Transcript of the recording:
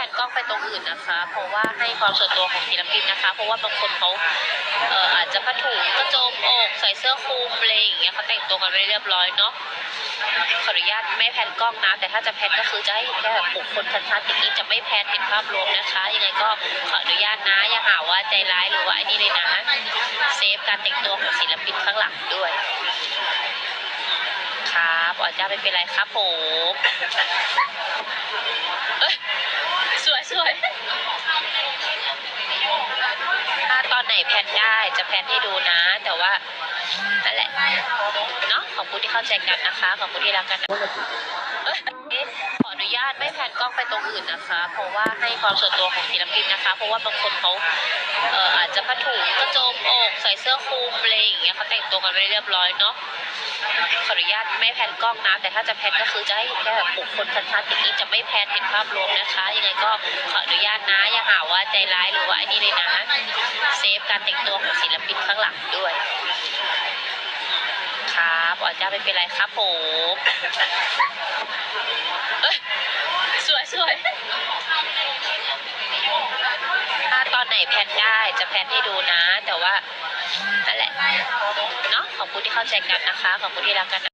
ลนกล้องไปตรงอื่นนะคะ เพราะว่าให้ความส่วนตัวของศิลปินนะคะ เพราะว่าบางคนเขาเอ่ออาจจะผ้าถุงกระโจมอกใส่เสื้อคลุมอะไรอย่างเงี้ยเขาแต่งตัวกันไม่เรียบร้อยเนาะขออนุญาตไม่แพนกล้องนะ แต่ถ้าจะแพนก็คือจะให้เห็นแค่แบบบุคคลชัดๆอย่างนี้จะไม่แพนเห็นภาพรวมนะคะ ยังไงก็ขออนุญาตนะ อย่าหาว่าใจร้ายหรือว่าไอ้นี่เลยนะ เซฟการแต่งตัวของศิลปินข้างหลังด้วย อ๋อจ้าไม่เป็นไรครับผมสวยสวยถ้าตอนไหนแพนได้จะแพนให้ดูนะ แต่ว่านั่นแหละเนาะขอบคุณที่เข้าใจกันนะคะ ขอบคุณที่รักกันนะขออนุญาตไม่แพนกล้องไปตรงอื่นนะคะ เพราะว่าให้ความส่วนตัวของศิลปินนะคะ เพราะว่าบางคนเขาเอออาจจะผ้า เสื้อคลุมอะไรอย่างเงี้ยเขาแต่งตัวกันไม่เรียบร้อยเนาะขออนุญาตไม่แพนกล้องนะ แต่ถ้าจะแพนก็คือจะให้เห็นแค่แบบบุคคลชัดๆอย่างนี้จะไม่แพนเห็นภาพรวมนะคะ ยังไงก็ขออนุญาตนะอย่าหาว่าใจร้ายหรือว่าไอ้นี่เลยนะ เซฟการแต่งตัวของศิลปินข้างหลังด้วย ครับอ๋อจ้าไม่เป็นไรครับผม เอ้ยสวยสวยถ้าตอนไหนแพนได้จะแพนให้ดูนะ แต่ว่านั่นแหละเนาะขอบคุณที่เข้าใจกันนะคะ ขอบคุณที่รักกันนะ